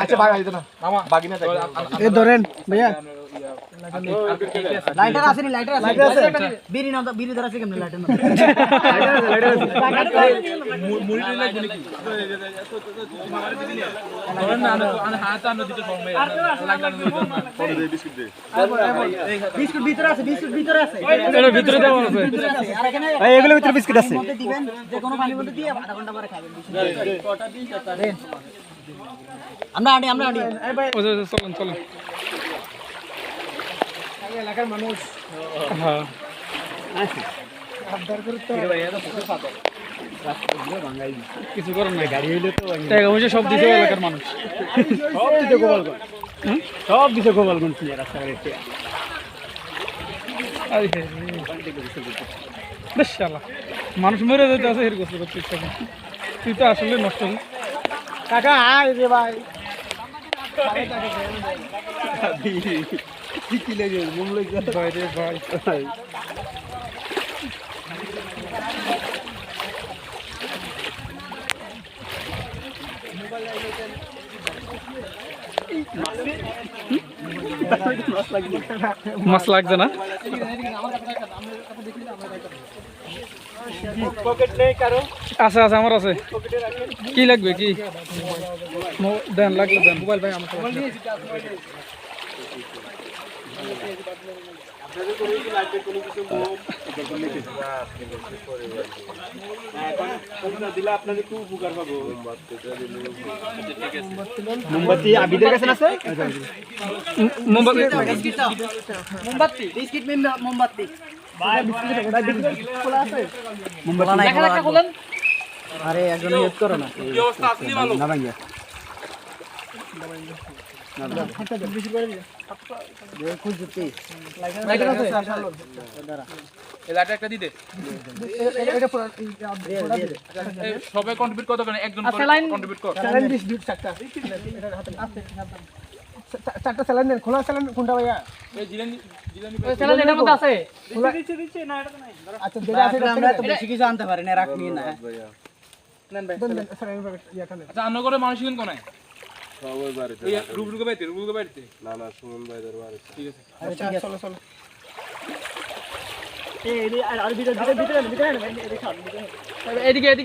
আচ্ছা বাগিনা ধরেন ভাইয়া। লাইটার আছে নি লাইটার আছে বিড়ি না বিড়ি ধরা আছে কেমনে লাইটার না বিস্কুট ভিতরে আছে বিস্কুট ভিতরে আছে ভিতরে দেওয়া আছে ভিতরে আছে ভাই এগুলোর ভিতরে বিস্কিট আছে মধ্যে দিবেন যে কোনো পানির মধ্যে দিয়ে আধা ঘণ্টা পরে খাবেন দেন। আমরা আনি আমরা আনি চলেন চলেন এলাকার মানুষ। হ্যাঁ। কিছু করার নাই। গাড়ি হইলে তো টাকা পয়সা সব দিতে এলাকার মানুষ। সব দিতে গোপালগঞ্জ। সব দিতে গোপালগঞ্জ নিয়ে রাস্তাঘাটে বেশ মানুষ মরে যেতে আছে এর গোসল করতে ইচ্ছা তুই তো আসলে নষ্ট কাকা আয় রে ভাই। ভাই রে ভাই মাছ লাগছে না? আছে আছে আমার আছে। কি লাগবে কি? মো- দেন লাগলে দেন। মোবাইল ভাই আমার মোমবাতি আবিদের কাছে আছে মোমবাতি মোমবাতি। বিস্কিট মেম মোমবাতি মোমবাতি। আরে একজন হেল্প করো না। না ভাঙ্গা সবাই কন্ট্রিবিউট কত করে? একজন কন্ট্রিবিউট কর স্যালাইন বিশ বিশ চারটা চারটা স্যালাইন খোলা স্যালাইন কোনটা ভাইয়া? আচ্ছা আছে না না আচ্ছা মানুষ কোনায় ওই রুবরুকে বাইতে রুবরুকে বাইতে আচ্ছা চলো চলো এই আর ভিতরে ভিতরে ভিতরে ভিতরে এদিকে এদিকে